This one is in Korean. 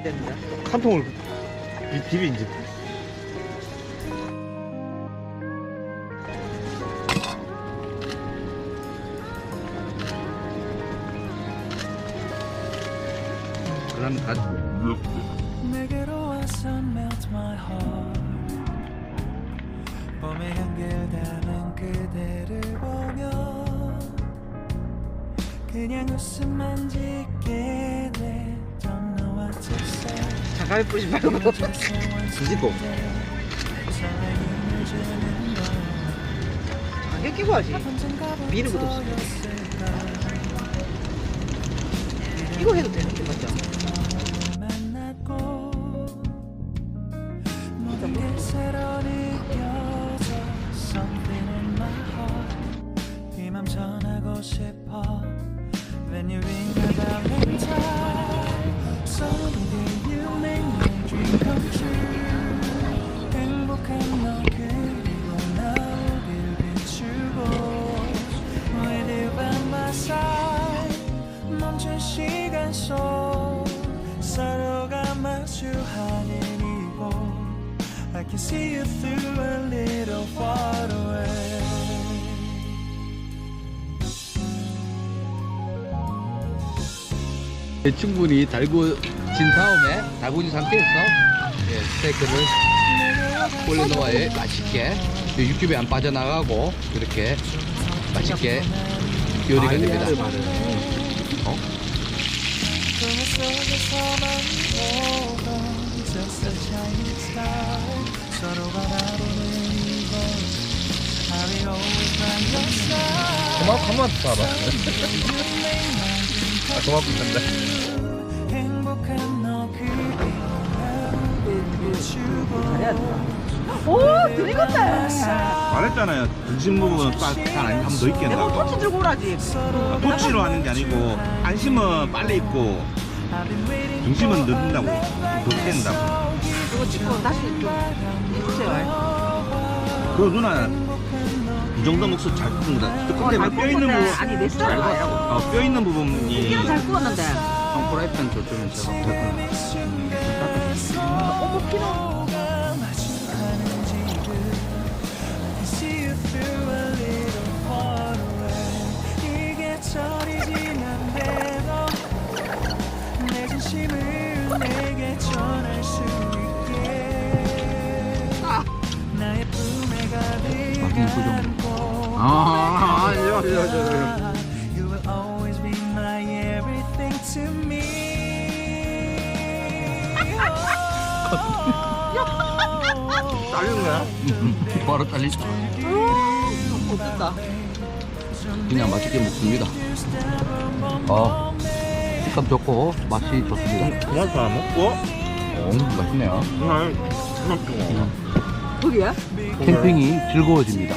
해야 되는데. 한 통을 비, 비빈지. 그러면 가 내게로 와서 melt my heart 봄의 향기를 담은 그대를 보며 그냥 웃음만 짓게 돼 잠깐만 뿌리지 말고. 뒤집어. 안경 끼고 하지. 미는 것도 없어. 이거 해도 되 시간 속 서로가 마주하는 이곳 I can see you through a little far away 예, 충분히 달구진 다음에 달구진 상태에서 예, 스테이크를 올려놓아야 맛있게 예, 육즙이 안 빠져나가고 이렇게 맛있게 요리가 됩니다. 어? 그 속에서만 보던 Just a shining star 서로가 나보는 이곳 I will always by your side 그만, 그만 봐봐. 아. 행복한 너 잘해야 돼. 오, 들이건데. 말했잖아요. 중심 부분은 딱, 딱 아니, 한번 더 내가 있겠다고. 토치 들고 오라지. 토치로 하는 게 아니고, 안심은 빨리 입고, 중심은 늦는다고. 더 깬다고. 이거 찍고 다시 좀 해주세요. 그 누나, 이 정도 목소리 잘 굽는 거다. 또 끝에 잘 뼈 있는 굽는데, 부분. 아니, 내 스타일은 아니라고. 어, 뼈 있는 부분이. 잘 구웠는데. 형 프라이팬 저쪽에 제가 어머, 피노. 아, 아, 거야? 바로 딸리죠. 못 든다. 그냥 맛있게 먹습니다. 어, 식감 좋고 맛이 좋습니다. 토마토 안 먹고? 어, 맛있네요. 그냥, 토마토. 거기야? 캠핑이 즐거워집니다.